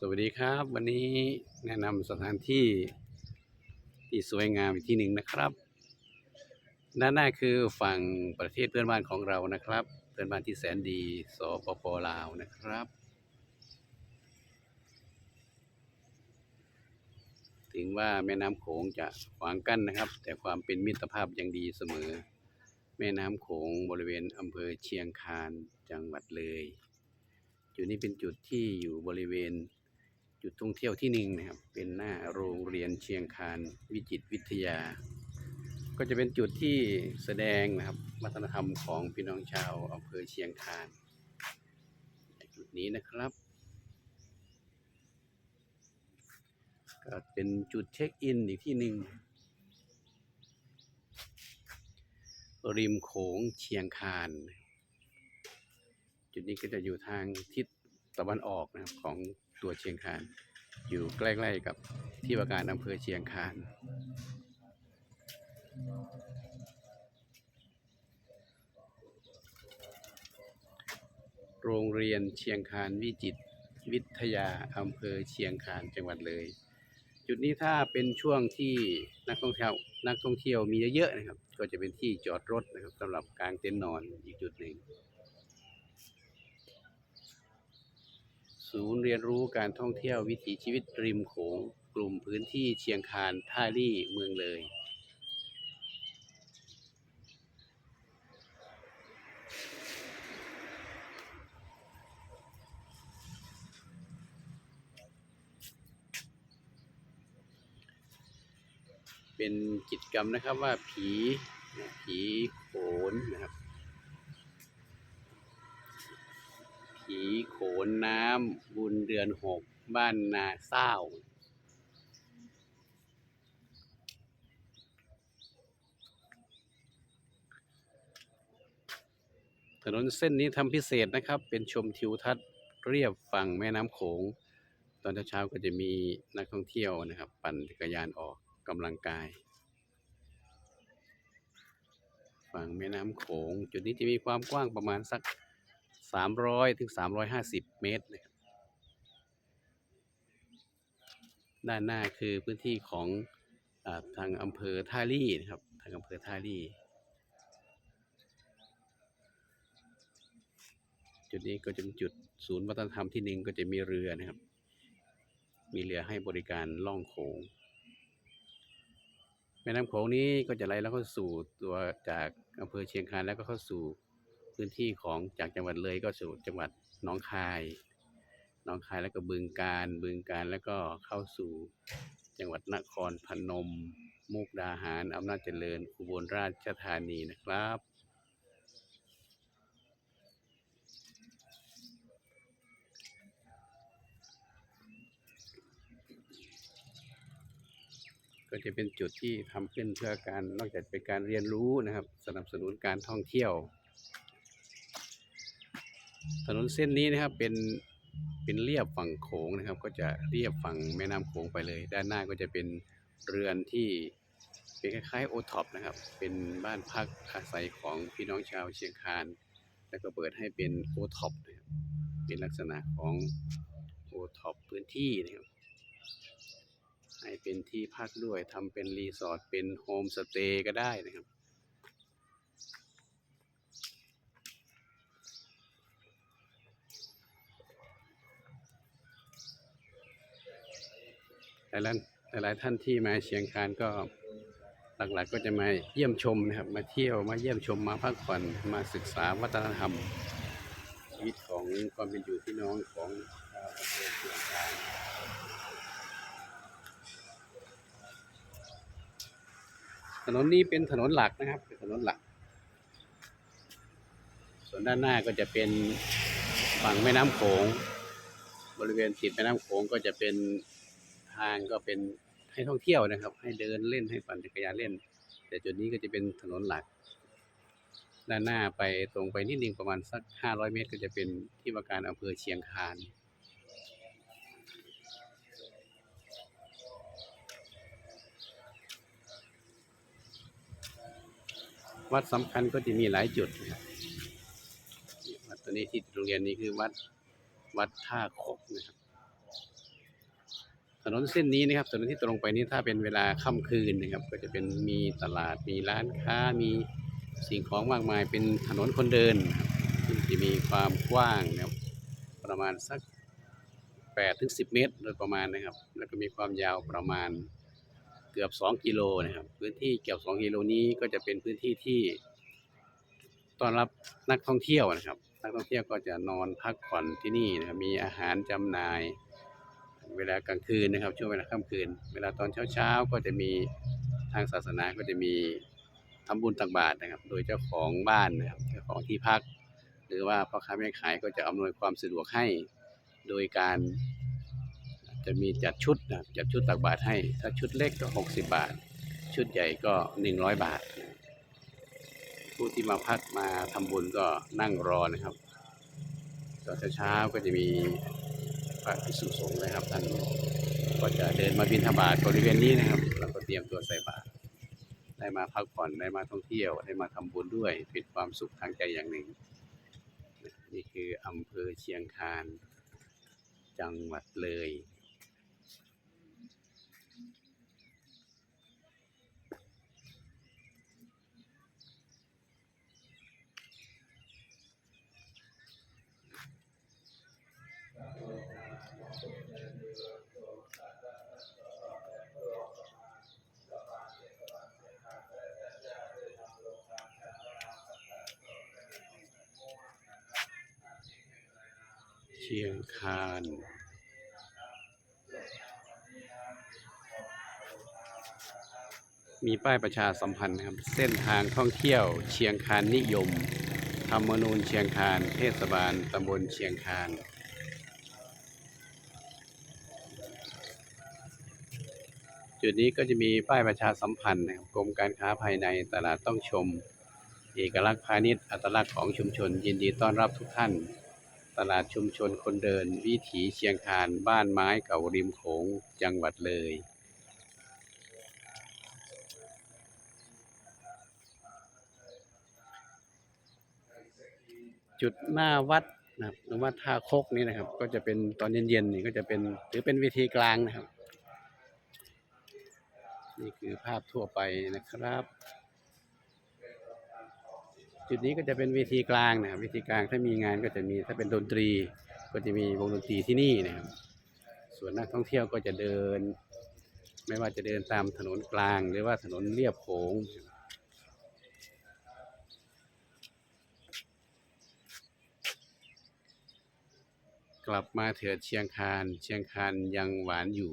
สวัสดีครับ วันนี้แนะนำสถานที่ที่สวยงามอีกที่หนึ่งนะครับ ด้านหน้าคือฝั่งประเทศเพื่อนบ้านของเรานะครับ เพื่อนบ้านที่แสนดีสปปลาวนะครับ ถึงว่าแม่น้ำโขงจะขวางกั้นนะครับ แต่ความเป็นมิตรภาพยังดีเสมอ แม่น้ำโขงบริเวณอำเภอเชียงคานจังหวัดเลยจุดนี้เป็นจุดที่อยู่บริเวณ จุดท่องเที่ยวที่หนึ่งนะครับ เป็นหน้าโรงเรียนเชียงคานวิจิตวิทยา ก็จะเป็นจุดที่แสดงนะครับวัฒนธรรมของพี่น้องชาวอำเภอเชียงคานจุดนี้นะครับก็เป็นจุดเช็คอินอีกที่หนึ่งริมโขงเชียงคาน จุดนี้ก็จะอยู่ทางทิศตะวันออกนะครับของ ตัวเชียงคาน อยู่ใกล้ๆกับที่ว่าการอำเภอเชียงคาน โรงเรียนเชียงคานวิจิตวิทยาอำเภอเชียงคานจังหวัดเลย จุดนี้ถ้าเป็นช่วงที่นักท่องเที่ยวนักท่องเที่ยวมีเยอะๆนะครับ ก็จะเป็นที่จอดรถนะครับสำหรับกางเต็นท์นอนอีกจุดหนึ่ง ศูนย์เรียนรู้การท่องเที่ยววิถีชีวิตริมโขงกลุ่มพื้นที่เชียงคานท่าลี่เมืองเลย เป็นกิจกรรมนะครับว่าผีผีโขนนะครับ โขนน้ำบุญเดือนหกบ้านนาเศร้าถนนเส้นนี้ทำพิเศษนะครับ เป็นชมทิวทัศน์เรียบฝั่งแม่น้ำโขง ตอนเช้าๆก็จะมีนักท่องเที่ยวนะครับ ปั่นจักรยานออกกำลังกาย ฝั่งแม่น้ำโขง จุดนี้จะมีความกว้างประมาณสัก 300ถึง350เมตรนะครับด้านหน้าคือพื้นที่ของอาทางอำเภอท่าลี่นะครับ ทางอำเภอท่าลี่ จุดนี้ก็จะเป็นจุดศูนย์วัฒนธรรมที่หนึ่งก็จะมีเรือนะครับ มีเรือให้บริการล่องโขง แม่น้ำโขงนี้ก็จะไหลแล้วเข้าสู่ตัวจากอำเภอเชียงคานแล้วก็เข้าสู่ พื้นที่ของจากจังหวัดเลยก็สู่จังหวัดหนองคายหนองคายแล้วก็บึงการบึงการแล้วก็เข้าสู่จังหวัดนครพนม มุกดาหารอำนาจเจริญอุบลราชธานีนะครับ ก็จะเป็นจุดที่ทำขึ้นเพื่อการนอกจากเป็นการเรียนรู้นะครับ สนับสนุนการท่องเที่ยว ถนนเส้นนี้นะครับเป็นเป็นเรียบฝั่งโขงนะครับ ก็จะเรียบฝั่งแม่น้ำโขงไปเลย ด้านหน้าก็จะเป็นเรือนที่เป็นคล้ายๆโอท็อปนะครับ เป็นบ้านพักอาศัยของพี่น้องชาวเชียงคาน แล้วก็เปิดให้เป็นโอท็อปนะครับเป็นลักษณะของโอท็อปพื้นที่นะครับให้เป็นที่พักด้วยทำเป็นรีสอร์ทเป็นโฮมสเตย์ก็ได้นะครับ แต่ละหลายท่านที่มาเชียงคานก็หลักๆก็จะมาเยี่ยมชมนะครับ มาเที่ยวมาเยี่ยมชมมาพักผ่อนมาศึกษาวัฒนธรรมชีวิตของความเป็นอยู่พี่น้องของชาวอำเภอเชียงคานถนนนี้เป็นถนนหลักนะครับเป็นถนนหลัก ส่วนด้านหน้าก็จะเป็นฝั่งแม่น้ำโขง บริเวณติดแม่น้ำโขงก็จะเป็น ทางก็เป็นให้ท่องเที่ยวนะครับ ให้เดินเล่นให้ปั่นจักรยานเล่น แต่จุดนี้ก็จะเป็นถนนหลัก ด้านหน้าไปตรงไปนิดนึงประมาณสัก 500 เมตร ก็จะเป็นที่ว่าการอำเภอเชียงคานวัดสำคัญก็จะมีหลายจุดนะครับวัดตัวนี้ที่โรงเรียนนี้คือวัดวัดท่าคกนะครับ ถนนเส้นนี้นะครับถนนที่ตรงไปนี้ถ้าเป็นเวลาค่ำคืนนะครับ ก็จะเป็นมีตลาดมีร้านค้ามีสิ่งของมากมายเป็นถนนคนเดินนะครับซึ่งจะมีความกว้างนะครับประมาณสัก8ถึง10 เมตรโดยประมาณนะครับ แล้วก็มีความยาวประมาณเกือบ 2 กิโลนะครับ พื้นที่เกือบ 2 กิโลนี้ก็จะเป็นพื้นที่ที่ต้อนรับนักท่องเที่ยวนะครับ นักท่องเที่ยวก็จะนอนพักผ่อนที่นี่นะครับมีอาหารจำหน่าย เวลากลางคืนนะครับ ช่วงเวลาค่ำคืน เวลาตอนเช้าๆก็จะมีทางศาสนาก็จะมีทำบุญตักบาตรนะครับ โดยเจ้าของบ้านนะครับเจ้าของที่พัก หรือว่าพ่อค้าแม่ขายก็จะอำนวยความสะดวกให้ โดยการจะมีจัดชุดนะจับจัดชุดตักบาตรให้ ถ้าชุดเล็กก็ 60 บาท ชุดใหญ่ก็ 100 บาท ผู้ที่มาพักมาทำบุญก็นั่งรอนะครับตอนเช้าก็จะมี พระภิกษุสงฆ์นะครับท่านก็จะเดินมาบิณฑบาตบริเวณนี้นะครับแล้วก็เตรียมตัวใส่บาตรได้มาพักผ่อนได้มาท่องเที่ยวได้มาทำบุญด้วยเป็นความสุขทางใจอย่างหนึ่ง นี่คืออำเภอเชียงคานจังหวัดเลย เชียงคานมีป้ายประชาสัมพันธ์ครับ เส้นทางท่องเที่ยว เชียงคานนิยมธรรมนูญเชียงคานเทศบาลตำบลเชียงคานจุดนี้ก็จะมีป้ายประชาสัมพันธ์นะครับกรมการค้าภายในตลาดต้องชม เอกลักษณ์พาณิชย์อัตลักษณ์ของชุมชน ยินดีต้อนรับทุกท่าน ตลาดชุมชนคนเดิน วิถีเชียงคานบ้านไม้เก่าริมโขงจังหวัดเลยจุดหน้าวัดนะครับหรือว่าท่าโคกนี่นะครับ ก็จะเป็นตอนเย็นๆนี่ก็จะเป็นถือเป็นเวทีกลางนะครับ นี่คือภาพทั่วไปนะครับ จุดนี้ก็จะเป็นเวทีกลางนะครับเวทีกลางถ้ามีงานก็จะมีถ้าเป็นดนตรีก็จะมีวงดนตรีที่นี่นะครับ ส่วนนักท่องเที่ยวก็จะเดิน ไม่ว่าจะเดินตามถนนกลางหรือว่าถนนเลียบโขงกลับมาเถิดเชียงคาน เชียงคานยังหวานอยู่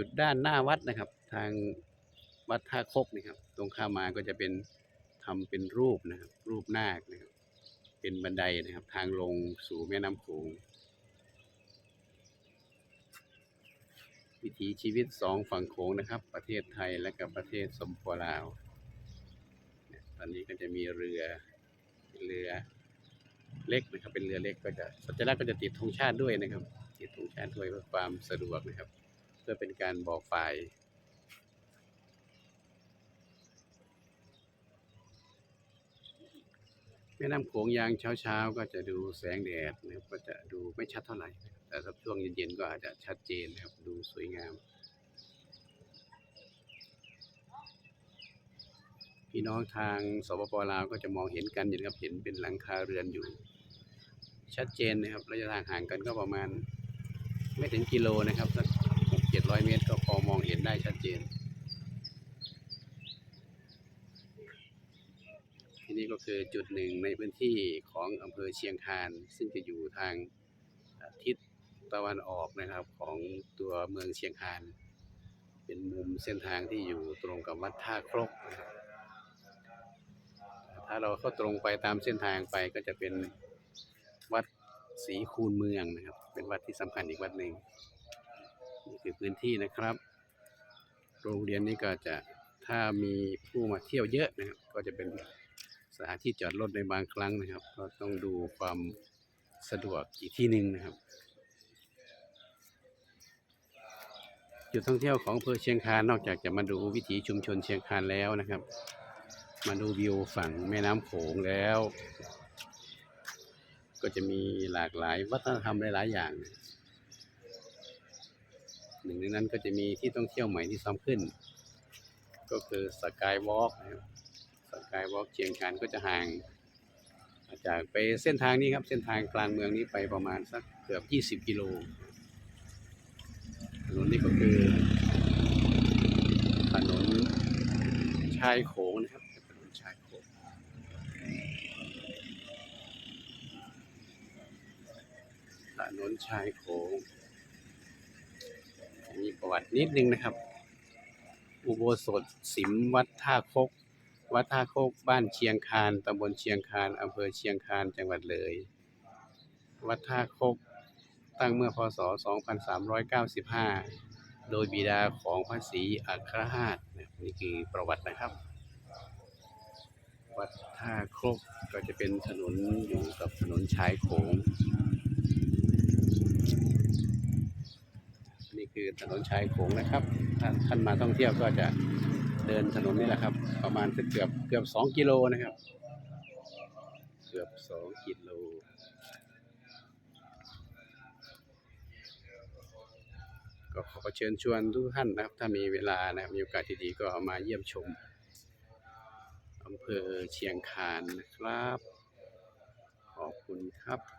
จุดด้านหน้าวัดนะครับ ทางวัดท่าคกนี่ครับ ตรงข้ามมาก็จะเป็นทำเป็นรูปนะครับ รูปนาคนะครับ เป็นบันไดนะครับ ทางลงสู่แม่น้ำโขงวิถีชีวิตสองฝั่งโขงนะครับ ประเทศไทยและกับประเทศสมปลาวเนี่ยตอนนี้ก็จะมีเรือเรือเล็กนะครับ เป็นเรือเล็กก็จะสัญลักษณ์ก็จะติดธงชาติด้วยนะครับติดธงชาติด้วยเพื่อความสะดวกนะครับ พื่อเป็นการบอกฝ่ายแม่น้ำโขงยางเช้าๆ ก็จะดูแสงแดดนะครับก็จะดูไม่ชัดเท่าไหร่ แต่ถ้าช่วงเย็นๆ ก็อาจจะชัดเจนนะครับ ดูสวยงาม พี่น้องทางสปปลาวก็จะมองเห็นกันอยู่นะครับเห็นเป็นหลังคาเรือนอยู่ ชัดเจนนะครับระยะทางห่างกันก็ประมาณ ไม่ถึงกิโลนะครับสัก จ็ดร้อยเมตร ก็พอมองเห็นได้ชัดเจน ที่นี่ก็คือจุดหนึ่งในพื้นที่ของอำเภอเชียงคาน ซึ่งจะอยู่ทางทิศตะวันออกนะครับของตัวเมืองเชียงคาน เป็นมุมเส้นทางที่อยู่ตรงกับวัดท่าครกนะครับถ้าเราเข้าตรงไปตามเส้นทางไปก็จะเป็นวัดศรีคูนเมืองนะครับ เป็นวัดที่สำคัญอีกวัดหนึ่ง นี่คือพื้นที่นะครับ โรงเรียนนี้ก็จะถ้ามีผู้มาเที่ยวเยอะนะครับ ก็จะเป็นสถานที่จอดรถในบางครั้งนะครับ ก็ต้องดูความสะดวกอีกที่หนึ่งนะครับ จุดท่องเที่ยวของอำเภอเชียงคานนอกจากจะมาดูวิถีชุมชนเชียงคานแล้วนะครับ มาดูวิวฝั่งแม่น้ำโขงแล้ว ก็จะมีหลากหลายวัฒนธรรมหลายๆอย่าง หนึ่งในนั้นก็จะมีที่ท่องเที่ยวใหม่ที่ซ้ำขึ้น ก็คือสกายวอล์กนะครับสกายวอล์กเชียงคานก็จะห่าง จากไปเส้นทางนี้ครับ เส้นทางกลางเมืองนี้ไปประมาณสักเกือบ 20 กิโลถนนนี้ก็คือถนนชายโขงนะครับถนนชายโขงถนนชายโขง มีประวัตินิดนึงนะครับ อุโบสถสิมวัดท่าคก วัดท่าคก บ้านเชียงคานตำบลเชียงคานอำเภอเชียงคานจังหวัดเลย วัดท่าคกตั้งเมื่อพศ 2395 โดยบิดาของพระศรีอัครราชนะครับนี่คือประวัตินะครับ วัดท่าคกก็จะเป็นถนนอยู่กับถนนชายโขง คือถนนชายโขงนะครับถ้าท่านมาท่องเที่ยวก็จะเดินถนนนี่แหละครับ ประมาณสักเกือบเกือบสองกิโลนะครับ เกือบสองกิโลก็ขอเชิญชวนทุกท่านนะครับ ถ้ามีเวลานะครับมีโอกาสที่ดีก็มาเยี่ยมชมอำเภอเชียงคานนะครับ ขอบคุณครับ